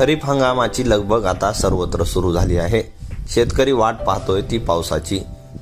खरीप हंगामाची लगबग आता सर्वत्र सुरू झाली आहे. शेतकरी वाट पाहतोय ती पावसाची.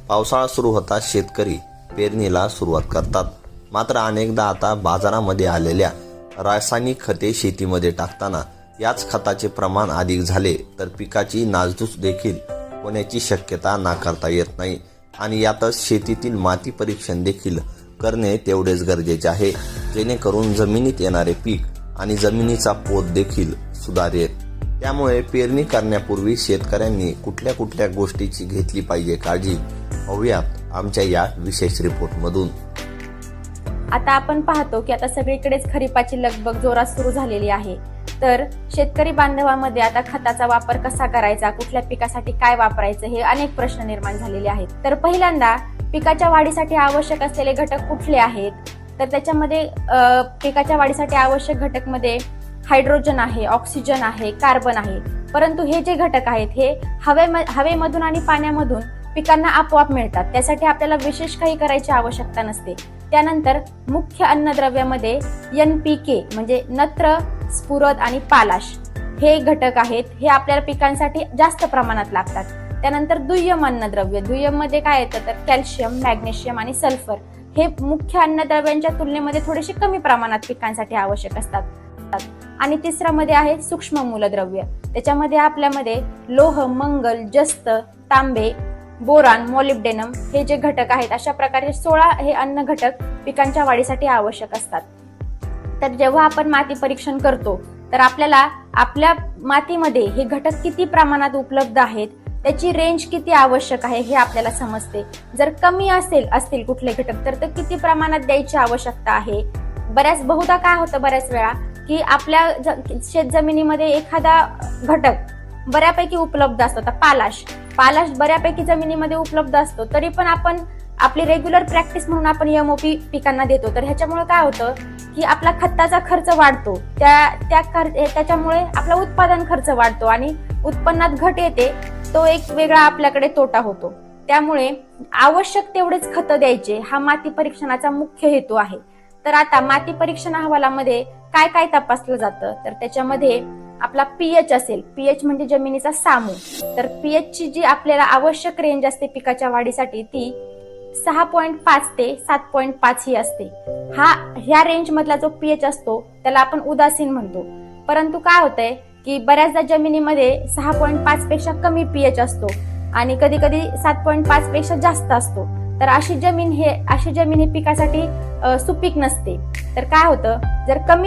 पावसाळा सुरू होताच शेतकरी पेरणीला सुरुवात करतात. मात्र अनेकदा आता बाजारामध्ये आलेल्या रासायनिक खते शेतीमध्ये टाकताना याच खताचे प्रमाण अधिक झाले तर पिकाची नाजदूस देखील होण्याची शक्यता नाकारता येत नाही आणि यातच शेतीतील माती परीक्षण देखील करणे तेवढेच गरजेचे आहे. जेणेकरून जमिनीत येणारे पीक आणि जमिनीचा पोत देखील सुधारेल त्यामुळे पेरणी करण्यापूर्वी शेतकऱ्यांनी कुठल्या कुठल्या गोष्टीची घेतली पाहिजे काळजी पाहूयात आमच्या या विशेष रिपोर्टमधून. आता आपण पाहतो की आता सगळीकडेच खरीपाची लगबग जोरात सुरू झालेली आहे. तर शेतकरी बांधवांमध्ये आता खताचा वापर कसा करायचा कुठल्या पिकासाठी काय वापरायचं हे अनेक प्रश्न निर्माण झालेले आहेत. तर पहिल्यांदा पिकाच्या वाढीसाठी आवश्यक असलेले घटक कुठले आहेत? तर त्याच्यामध्ये पिकाच्या वाढीसाठी आवश्यक घटकमध्ये हायड्रोजन आहे ऑक्सिजन आहे कार्बन आहे. परंतु हे जे घटक आहेत हे हवे हवेमधून आणि पाण्यामधून पिकांना आपोआप मिळतात. त्यासाठी आपल्याला विशेष काही करायची आवश्यकता नसते. त्यानंतर मुख्य अन्नद्रव्यामध्ये एन पी के म्हणजे नत्र स्फुरद आणि पालाश हे घटक आहेत. हे आपल्याला पिकांसाठी जास्त प्रमाणात लागतात. त्यानंतर दुय्यम अन्नद्रव्य. दुय्यममध्ये काय येतं? तर कॅल्शियम मॅग्नेशियम आणि सल्फर हे मुख्य अन्नद्रव्यांच्या तुलनेमध्ये थोडेसे कमी प्रमाणात पिकांसाठी आवश्यक असतात. आणि तिसरामध्ये आहे सूक्ष्म मूलद्रव्य. त्याच्यामध्ये आपल्यामध्ये लोह मंगल जस्त तांबे बोरान मॉलिब्डेनम हे जे घटक आहेत अशा प्रकारचे सोळा हे अन्न घटक पिकांच्या वाढीसाठी आवश्यक असतात. तर जेव्हा आपण माती परीक्षण करतो तर आपल्याला आपल्या मातीमध्ये हे घटक किती प्रमाणात उपलब्ध आहेत त्याची रेंज किती आवश्यक आहे हे आपल्याला समजते. जर कमी असेल असतील कुठले घटक तर ते किती प्रमाणात द्यायची आवश्यकता आहे? बऱ्याच बहुधा काय होतं बऱ्याच वेळा की आपल्या ज- शेत जमिनीमध्ये एखादा घटक बऱ्यापैकी उपलब्ध असतो. आता पालाश. पालाश बऱ्यापैकी जमिनीमध्ये उपलब्ध असतो. तरी पण आपण आपली रेग्युलर प्रॅक्टिस म्हणून आपण एमओपी पिकांना देतो. तर ह्याच्यामुळे काय होतं की आपला खताचा खर्च वाढतो. त्या त्या त्याच्यामुळे आपला उत्पादन खर्च वाढतो आणि उत्पन्नात घट येते तो एक वेगळा आपल्याकडे तोटा होतो. त्यामुळे आवश्यक तेवढेच खतं द्यायचे. हा माती परीक्षणाचा मुख्य हेतू आहे. तर आता माती परीक्षण अहवालामध्ये काय काय तपासलं जातं? तर त्याच्यामध्ये आपला पीएच असेल. पीएच म्हणजे जमिनीचा सामू. तर पीएच ची जी आपल्याला आवश्यक रेंज असते पिकाच्या वाढीसाठी ती सहा पॉईंट पाच ते सात पॉईंट पाच ही असते. हा ह्या रेंज मधला जो पीएच असतो त्याला आपण उदासीन म्हणतो. परंतु काय होतंय की बऱ्याचदा जमिनीमध्ये सहा पॉईंट पाच पेक्षा कमी पीएच असतो आणि कधी कधी सात पॉईंट पाच पेक्षा जास्त असतो. तर अशी जमीन हे अशी जमीन ही पिकासाठी सुपीक नसते. तर काय होतं? जर कमी